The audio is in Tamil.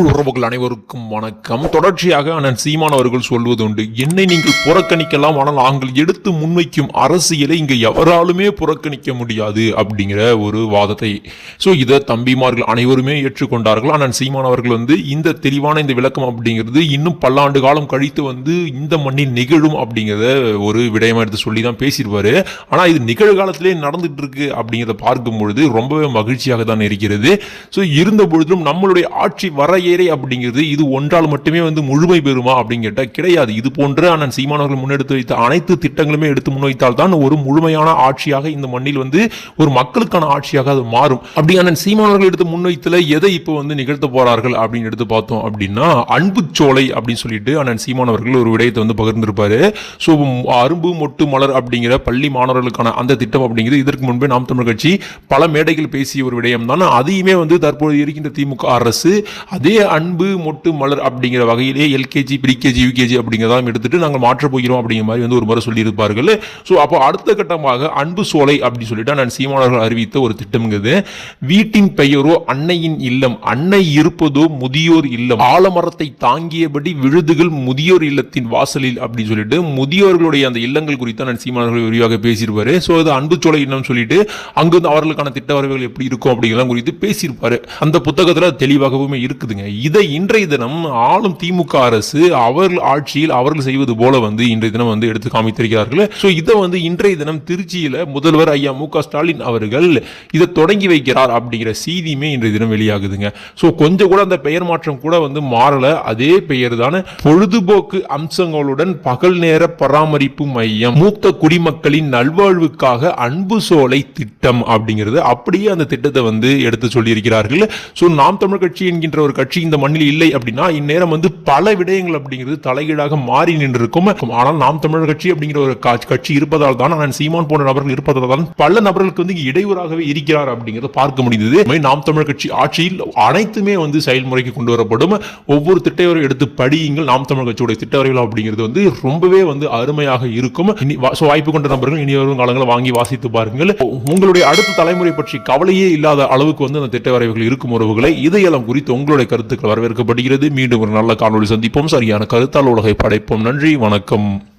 தமிழ் உறவுகள் அனைவருக்கும் வணக்கம். தொடர்ச்சியாக அண்ணன் சீமான் அவர்கள் சொல்வது உண்டு. என்னை நீங்கள் புறக்கணிக்கலாம் ஆனால் நாங்கள் எடுத்து முன்வைக்கும் அரசியலை இங்கே எவராலுமே புறக்கணிக்க முடியாது அப்படிங்கிற ஒரு வாதத்தை ஸோ இதை தம்பிமார்கள் அனைவருமே ஏற்றுக்கொண்டார்கள். அண்ணன் சீமான் அவர்கள் வந்து இந்த தெளிவான இந்த விளக்கம் அப்படிங்கிறது இன்னும் பல்லாண்டு காலம் கழித்து வந்து இந்த மண்ணில் நிகழும் அப்படிங்கிறத ஒரு விடயமா எடுத்து சொல்லி தான் பேசியிருப்பார். ஆனால் இது நிகழ்காலத்திலே நடந்துட்டு இருக்கு அப்படிங்கிறத பார்க்கும் பொழுது ரொம்பவே மகிழ்ச்சியாக தான் இருக்கிறது. ஸோ இருந்த பொழுதிலும் நம்மளுடைய ஆட்சி வரைய வரையறை அப்படிங்கிறது இது ஒன்றால் மட்டுமே வந்து முழுமை பெறுமா அப்படின்னு கேட்டால் கிடையாது. இது போன்ற அண்ணன் சீமானவர்கள் முன்னெடுத்து வைத்த அனைத்து திட்டங்களுமே எடுத்து முன்வைத்தால் தான் ஒரு முழுமையான ஆட்சியாக இந்த மண்ணில் வந்து ஒரு மக்களுக்கான ஆட்சியாக அது மாறும். அப்படி அண்ணன் சீமானவர்கள் எடுத்து முன்வைத்துல எதை இப்போ வந்து நிகழ்த்த போறார்கள் அப்படின்னு எடுத்து பார்த்தோம் அப்படின்னா அன்பு சோலை அப்படின்னு சொல்லிட்டு அண்ணன் சீமானவர்கள் ஒரு விடயத்தை வந்து பகிர்ந்திருப்பாரு. ஸோ அரும்பு மொட்டு மலர் அப்படிங்கிற பள்ளி மாணவர்களுக்கான அந்த திட்டம் அப்படிங்கிறது இதற்கு முன்பே நாம் தமிழ் கட்சி பல மேடைகள் பேசிய ஒரு விடயம் தான் அதையுமே வந்து தற்போது இருக்கின்ற திமுக அரசு அதே அன்பு மொட்டு மலர் அப்படிங்கிற வகையிலே எல்கேஜி ப்ரீகேஜி யூகேஜி அப்படிங்கிறதாம் எடுத்துட்டு நாங்கள் மாற்றப் போகிறோம் அப்படிங்கிற மாதிரி வந்து ஒரு முறை சொல்லியிருப்பார்கள். ஸோ அப்போ அடுத்த கட்டமாக அன்பு சோலை அப்படின்னு சொல்லிட்டு நான் சீமானவர்கள் அறிவித்த ஒரு திட்டம்ங்கிறது வீட்டின் பெயரோ அன்னையின் இல்லம் அன்னை இருப்பதோ முதியோர் இல்லம். ஆலமரத்தை தாங்கியபடி விழுதுகள் முதியோர் இல்லத்தின் வாசலில் அப்படின்னு சொல்லிட்டு முதியோர்களுடைய அந்த இல்லங்கள் குறித்து நான் சீமானவர்கள் விரிவாக பேசியிருப்பாரு. ஸோ அது அன்பு சோலை இல்லம் சொல்லிட்டு அங்கு வந்து அவர்களுக்கான திட்ட வரவுகள் எப்படி இருக்கும் அப்படிங்கிறலாம் குறித்து பேசியிருப்பாரு. அந்த புத்தகத்தில் தெளிவாகவுமே இருக்குதுங்க இதை இன்றைய தினம் ஆளும் திமுக அரசு அவர்கள் ஆட்சியில் அவர்கள் செய்வது போல வந்து இன்றைய தினம் வந்து எடுத்து காமித்திருக்கிறார்கள். ஸோ இதை வந்து இன்றைய தினம் திருச்சியில் முதல்வர் ஐயா மு ஸ்டாலின் அவர்கள் இதை தொடங்கி வைக்கிறார் அப்படிங்கிற செய்தியுமே இன்றைய தினம் வெளியாகுதுங்க. ஸோ கொஞ்சம் கூட அந்த பெயர் மாற்றம் கூட வந்து மாறல. அதே பெயர் தானே பொழுதுபோக்கு அம்சங்களுடன் பகல் நேர பராமரிப்பு மையம் மூத்த குடிமக்களின் நல்வாழ்வுக்காக அன்பு சோலை திட்டம் அப்படிங்கிறது அப்படியே அந்த திட்டத்தை வந்து எடுத்து சொல்லியிருக்கிறார்கள். ஸோ நாம் தமிழ் கட்சி என்கின்ற ஒரு கட்சி கட்சி இந்த மண்ணில் இல்லை அப்படின்னா இந்நேரம் வந்து பல விடயங்கள் அப்படிங்கிறது தலைகீழாக மாறி நின்றிருக்கும். ஆனால் நாம் தமிழர் கட்சி அப்படிங்கிற ஒரு கட்சி இருப்பதால் தான் ஆனால் சீமான் போன்ற நபர்கள் இருப்பதால் தான் பல நபர்களுக்கு வந்து இடையூறாகவே இருக்கிறார் அப்படிங்கிறத பார்க்க முடிந்தது. மாதிரி நாம் தமிழர் கட்சி ஆட்சியில் அனைத்துமே வந்து செயல்முறைக்கு கொண்டு வரப்படும். ஒவ்வொரு திட்டவரை எடுத்து படியுங்கள் நாம் தமிழ் கட்சியுடைய திட்டவரைகள் அப்படிங்கிறது வந்து ரொம்பவே வந்து அருமையாக இருக்கும். வாய்ப்பு கொண்ட நபர்கள் இனி வரும் காலங்களில் வாங்கி வாசித்து பாருங்கள். உங்களுடைய அடுத்த தலைமுறை பற்றி கவலையே இல்லாத அளவுக்கு வந்து அந்த திட்ட வரைவுகள் இருக்கும் உறவுகளை இதையெல்லாம் குறித்து உங்களுடைய கருத்துக்கள் வரவேற்கப்படுகிறது. மீண்டும் ஒரு நல்ல காணொளி சந்திப்போம். சரியான கருத்தால் உலகை படைப்போம். நன்றி. வணக்கம்.